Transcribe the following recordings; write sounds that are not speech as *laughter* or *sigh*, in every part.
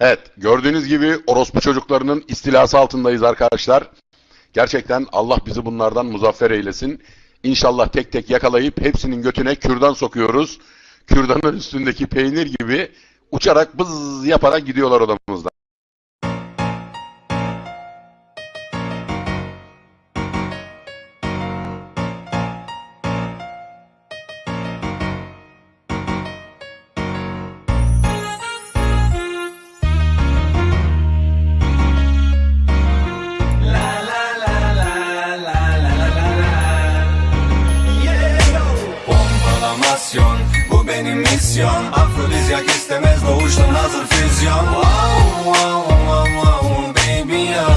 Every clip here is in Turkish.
Evet, gördüğünüz gibi orospu çocuklarının istilası altındayız arkadaşlar. Gerçekten Allah bizi bunlardan muzaffer eylesin. İnşallah tek tek yakalayıp hepsinin götüne kürdan sokuyoruz. Kürdanın üstündeki peynir gibi uçarak bız yaparak gidiyorlar odamızdan. Pompalamasyon bu benim misyon. Afrodizyak istemez doğuştan hazır füzyon. Wow wow wow wow baby yo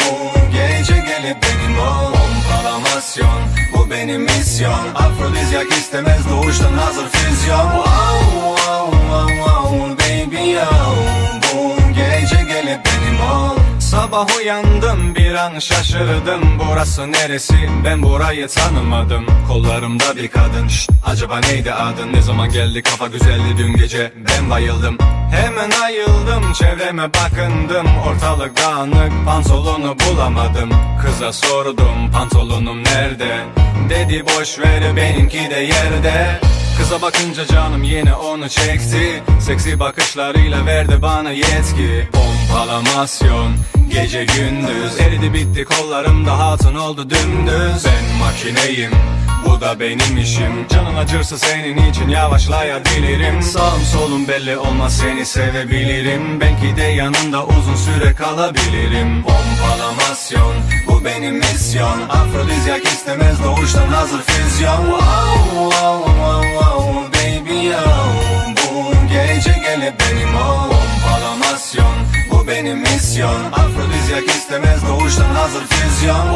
Bu gece gelip benim ol Pompalamasyon bu benim misyon. Afrodizyak istemez doğuştan hazır füzyon. Wow wow wow wow baby yo Sabah uyandım bir an şaşırdım. Burası neresi? Ben burayı tanımadım. Kollarımda bir kadın. Şşt, acaba neydi adın? Ne zaman geldi kafa güzeldi dün gece? Ben bayıldım. Hemen ayıldım çevreme bakındım. Ortalık dağınık pantolonu bulamadım. Kıza sordum pantolonum nerede? Dedi boş ver benimki de yerde. Kıza bakınca canım yine onu çekti. Seksi bakışlarıyla verdi bana yetki. Pompalamasyon Gece gündüz Eridi bitti kollarımda hatun oldu dümdüz. Ben makineyim bu da benim işim. Canın acırsa senin için yavaşlayabilirim. Sağım solum belli olmaz seni sevebilirim. Belki de yanında uzun süre kalabilirim. Pompalamasyon bu benim misyon. Afrodizyak istemez doğuştan hazır füzyon. Wow wow wow wow baby yo Bu gece gelip benim misyon. Afrodizyak istemez doğuştan hazır füzyon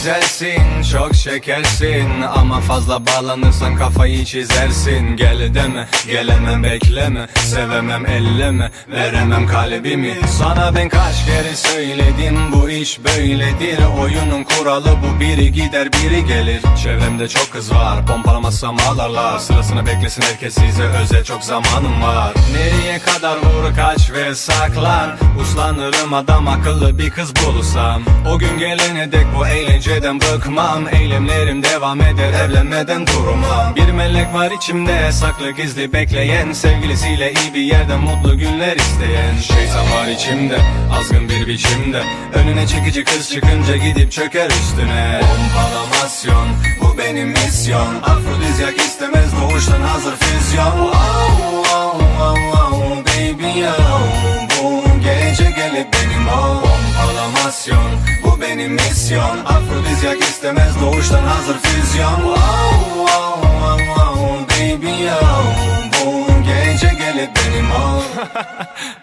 güzelsin çok şekersin. Ama fazla bağlanırsan kafayı çizersin. Gel deme gelemem bekleme. Sevemem elleme. Veremem kalbimi. Sana ben kaç kere söyledim bu iş böyledir. Oyunun kuralı bu biri gider biri gelir. Çevremde çok kız var pompalamazsam ağlarlar. Sırasını beklesin herkes size özel çok zamanım var. Nereye kadar vur kaç ve saklan. Uslanırım adam akıllı bir kız bulursam O gün gelene dek bu eğlenceden bıkmam Eylemlerim devam eder evlenmeden durmam. Bir melek var içimde saklı gizli bekleyen Sevgilisiyle iyi bir yerde mutlu günler isteyen. Şeytan var içimde azgın bir biçimde. Önüne çekici kız çıkınca gidip çöker üstüne. Pompalamasyon bu benim misyon. Afrodizyak istemez doğuştan hazır füzyon. Wow wow wow wow baby yo Bu gece gelip benim ol. Pompalamasyon bu yeni misyon. Afrodizyak istemez doğuştan hazır füzyon. Wow wow wow wow baby yo Bu gece gelip benim ol. *laughs*